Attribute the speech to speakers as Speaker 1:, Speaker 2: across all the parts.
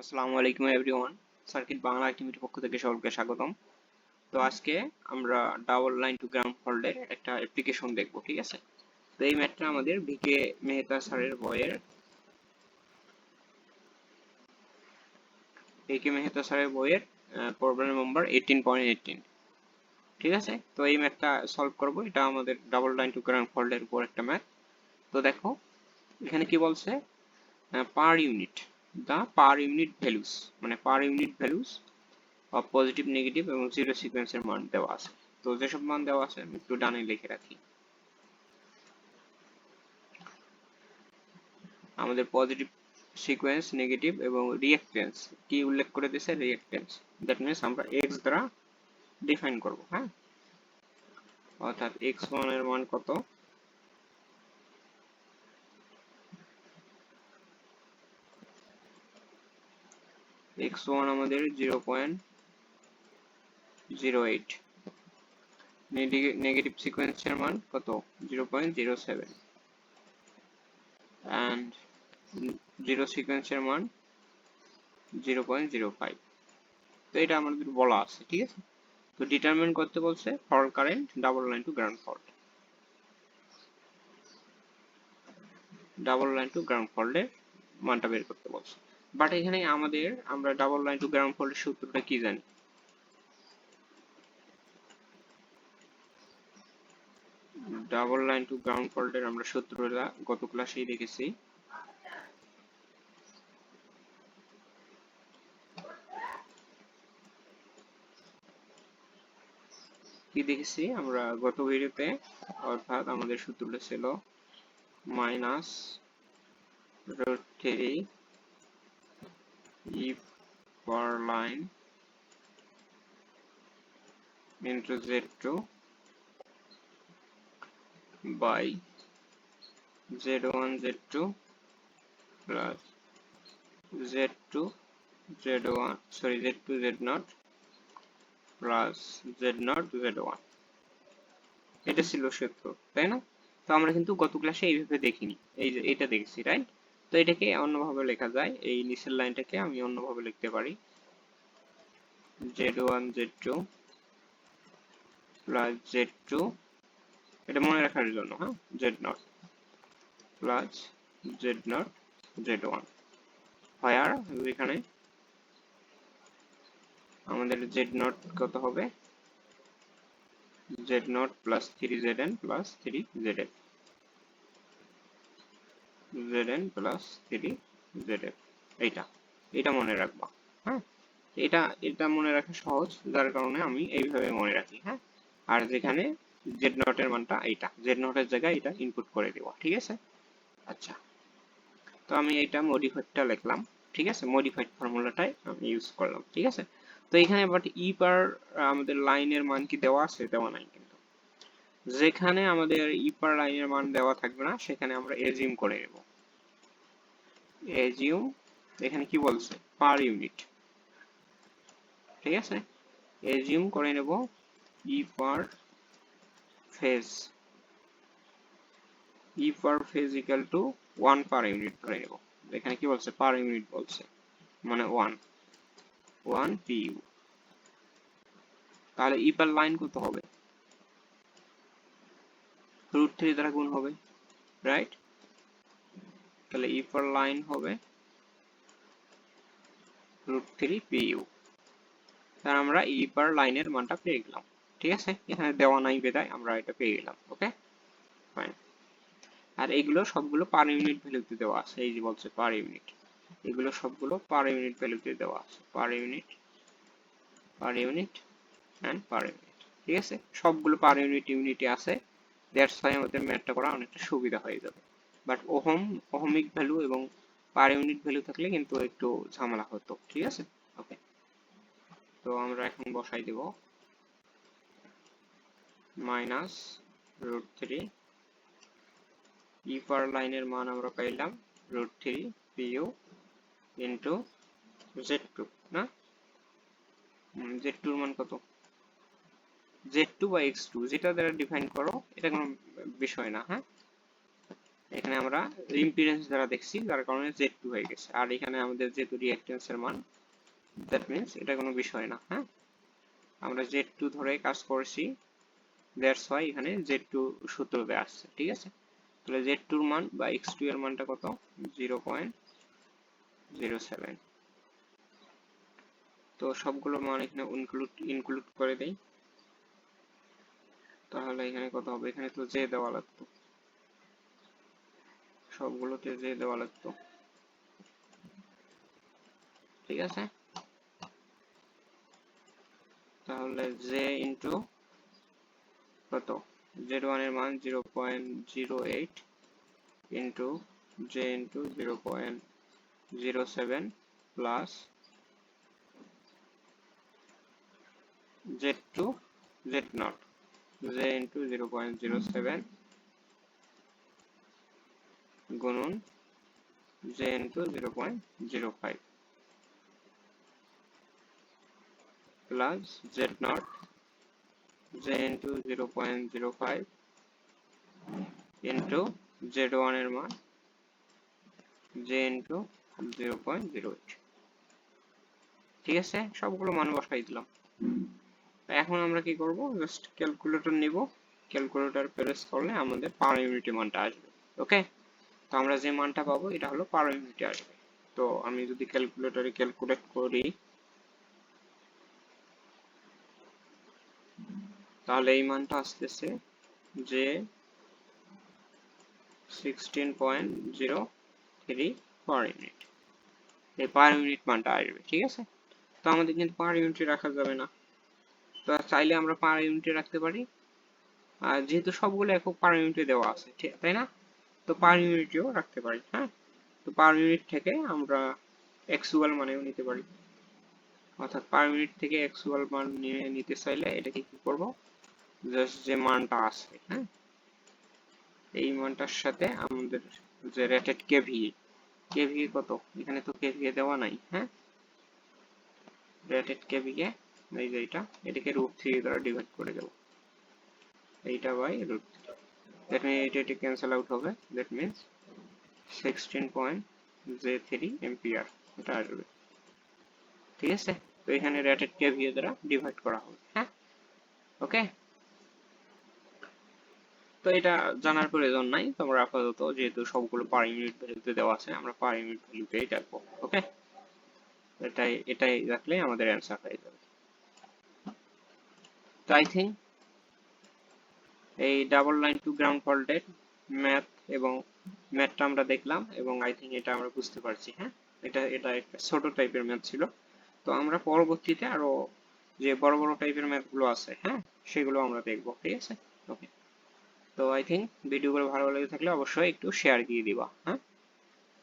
Speaker 1: আসসালামু আলাইকুম everyone, circuit Bangla activity পক্ষ থেকে সকলকে স্বাগতম। তো আজকে আমরা ডাবল লাইন টু গ্রাম ফল্ডের একটা অ্যাপ্লিকেশন দেখব, ঠিক আছে? তো এই ম্যাথটা আমাদের ভিকে মেহতা স্যারের বইয়ের। ভিকে মেহতা স্যারের বইয়ের problem number eighteen point eighteen ঠিক আছে? তো এই ম্যাথটা সলভ করব, এটা আমাদের ডাবল লাইন টু গ্রাম ফল্ডের উপর একটা ম্যাথ। তো দেখো, এখানে কি বলছে? Per unit the per unit values মানে per unit values of positive, negative এবং জিরো সিকোয়েন্সের মান দেওয়া আছে। তো যেসব মান দেওয়া আছে, আমি একটু ডানে লিখে রাখি। আমাদের পজিটিভ সিকোয়েন্স নেগেটিভ এবং রিঅ্যাক্টেন্স কি উল্লেখ করে দিয়েছে? রিঅ্যাক্টেন্স দ্যাট মিনস আমরা এক্স দ্বারা ডিফাইন করব হ্যাঁ? অর্থাৎ এক্স ওয়ানের মান কত? এক্স ওয়ান আমাদের zero point zero eight negative সিকোয়েন্সের মান কত? Zero point zero seven and সিকোয়েন্সের মান জিরো পয়েন্ট জিরো ফাইভ তো এটা আমাদের বলা আছে, ঠিক আছে? তো ডিটারমিন করতে বলছে fault current double line to ground fault double line to ground ফল্টের মানটা বের করতে বলছে। বাট এখানে আমাদের আমরা ডাবল লাইন টু গ্রাউন্ড ফল্টের সূত্রটা কি জানি? ডাবল লাইন টু গ্রাউন্ড ফল্টের আমরা সূত্রটা গত ক্লাসেই দেখেছি। কি দেখেছি? আমরা গত ভিডিওতে অর্থাৎ আমাদের সূত্রটা ছিল minus root three if per line into z2 by z1 z2 plus z2 z1 sorry z2 z0 plus z0 z1 এটা ছিল সূত্র, তাই না? তো আমরা কিন্তু গত ক্লাসে এইভাবে দেখিনি। এই যে, এটা দেখছি রাইট তো এটাকে অন্যভাবে লেখা যায়। এই নিচের লাইনটাকে আমি অন্যভাবে লিখতে পারি। Z one Z two plus Z two এটা মনে রাখার জন্য হ্যাঁ? Z naught plus Z naught Z one আর এখানে আমাদের জেড নট কত হবে? Z naught plus three Z N plus three Z N zn plus three zf এইটা এটা মনে রাখবা। হ্যাঁ? এটা এটা মনে রাখা সহজ, যার কারণে আমি এইভাবে মনে রাখি হ্যাঁ? আর যেখানে জেড এর মানটা এইটা জেড এর জায়গায় এটা ইনপুট করে দেওয়া, ঠিক আছে? আচ্ছা। তো আমি এইটা মডিফাইডটা লিখলাম, ঠিক আছে? মডিফাইড ফর্মুলাটাই আমি ইউজ করলাম, ঠিক আছে? তো এখানে বাট ই পার আমাদের লাইনের মান কি দেওয়া আছে? দেওয়া নাই যেখানে আমাদের ই পার লাইনের মান দেওয়া থাকবে না, সেখানে আমরা এজিউম করে নেব। এজিউম এখানে কি বলছে? পার ইউনিট ঠিক আছে? এজিউম করে নেব E per phase E per phase equal to one per unit করে নেব। এখানে কি বলছে? পার ইউনিট বলছে। মানে ওয়ান ওয়ান পি ইউ তাহলে ই পার লাইন কত হবে? রুট থ্রি দ্বারা গুণ হবে রাইট তাহলে ই পার লাইন হবে রুট থ্রি পি ইউ তার আমরা ই পার লাইনের মানটা পেয়ে গেলাম, ঠিক আছে? এখানে দেওয়া নাই বেদায়, আমরা এটা পেয়ে গেলাম ওকে ফাইন আর এগুলো সবগুলো পার ইউনিট ভ্যালুতে দেওয়া আছে, এই যে বলছে পার ইউনিট এগুলো সবগুলো পার ইউনিট ভ্যালুতে দেওয়া আছে per unit per unit and per unit ঠিক আছে? সবগুলো পার ইউনিট ইউনিটে আছে দ্যাটস ওয়াই আমাদের ম্যাথটা করা অনেকটা সুবিধা হয়ে যাবে। বাট ওহম, ওহমিক ভ্যালু এবং পার ইউনিট ভ্যালু থাকলে কিন্তু একটু ঝামেলা হতো, ঠিক আছে? ওকে তো আমরা এখন বসাই দেব। Minus root three E per লাইনের মান আমরা পাইলাম root three PU into Z two না? জেড টুর মান কত? জেড টু বা এক্স টু যেটা দ্বারা ডিফাইন করো, এটা কোনো বিষয় না হ্যাঁ? এখানে আমরা ইম্পিডেন্স দ্বারা দেখছি, যার কারণে জেড টু হয়ে গেছে। আর এখানে আমাদের যেহেতু রিঅ্যাক্টেন্সের মান দ্যাট মিনস এটা কোনো বিষয় না হ্যাঁ? আমরা জেড টু ধরে কাজ করছি দ্যাটস ওয়াই এখানে জেড টু সূত্র দেওয়া আসছে ঠিক আছে? তাহলে জেড টুর মান বা এক্স টু এর মানটা কত? জিরো পয়েন্ট জিরো সেভেন তো সবগুলো মান এখানে ইনক্লুড ইনক্লুড করে দেই। তাহলে এখানে কত হবে। এখানে তো জে দেওয়া লাগতো। সবগুলোতে জে দেওয়া লাগতো। ঠিক আছে? তাহলে জে ইন্টু কত? জেড ওয়ানের মান zero point zero eight into J into zero point zero seven plus Z two Z naught J into zero point zero seven গুণন J into zero point zero five plus Z naught j into 0.05 into z1 এর মান j into 0.08 ঠিক আছে? সবগুলো মান বসাই দিলাম। এখন আমরা কি করব? জাস্ট ক্যালকুলেটর নিব। ক্যালকুলেটর প্রেস করলে আমাদের পার ইউনিটে মানটা আসবে ওকে তো আমরা যে মানটা পাবো, এটা হলো পার ইউনিটে আসবে। তো আমি যদি ক্যালকুলেটরে ক্যালকুলেট করি, তাহলে এই মানটা আসতেছে যে sixteen point zero three per unit এই পার ইউনিট মানটা আসবে, ঠিক আছে? তো আমাদের কিন্তু পার ইউনিট রাখা যাবে না। তো চাইলে আমরা পার ইউনিটে রাখতে পারি। আর যেহেতু সবগুলো একক পার ইউনিটে দেওয়া আছে, ঠিক, তাই না? তো পার ইউনিটেও রাখতে পারি হ্যাঁ? তো পার ইউনিট থেকে আমরা এক্সুয়াল মানেও নিতে পারি। অর্থাৎ পার ইউনিট থেকে এক্সুয়াল মান নিয়ে নিতে চাইলে এটাকে কি করব? জাস্ট যে মানটা আছে হ্যাঁ? এই মানটার সাথে আমাদের যে রেটেড কেভি কেভি কত? এখানে তো কেভি দেওয়া নাই হ্যাঁ? রেটেড কেভি কে এই যে এটা এটাকে রুট থ্রি দ্বারা ডিভাইড করে দেব। এইটা by root three that mean এটা এটা ক্যান্সেল আউট হবে। That means sixteen point J three ampere এটা আসবে। ঠিক আছে? তো এখানে রেটেড কেভিএ দ্বারা ডিভাইড করা হবে হ্যাঁ? ওকে তো এটা জানার প্রয়োজন নাই। তোমরা আপাতত যেহেতু সবগুলো পার ইউনিট ভ্যালুতে দেওয়া আছে, আমরা পার ইউনিট ভ্যালুতেই রাখব ওকে এটাই এটাই রাখলে আমাদের অ্যান্সার হয়ে যাবে। তো আই এই ডাবল লাইন টু গ্রাউন্ড ফল্টের ম্যাথ এবং ম্যাথটা আমরা দেখলাম এবং আই থিঙ্ক এটা আমরা বুঝতে পারছি হ্যাঁ? এটা এটা একটা ছোট টাইপের ম্যাথ ছিল। তো আমরা পরবর্তীতে আরও যে বড় বড় টাইপের ম্যাথগুলো আছে হ্যাঁ? সেগুলো আমরা দেখব, ঠিক আছে? ওকে তো আই থিঙ্ক ভিডিওগুলো ভালো লেগে থাকলে অবশ্যই একটু শেয়ার দিয়ে দিবা হ্যাঁ?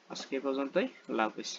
Speaker 1: আজকে পর্যন্তই লাভ হাফেজ।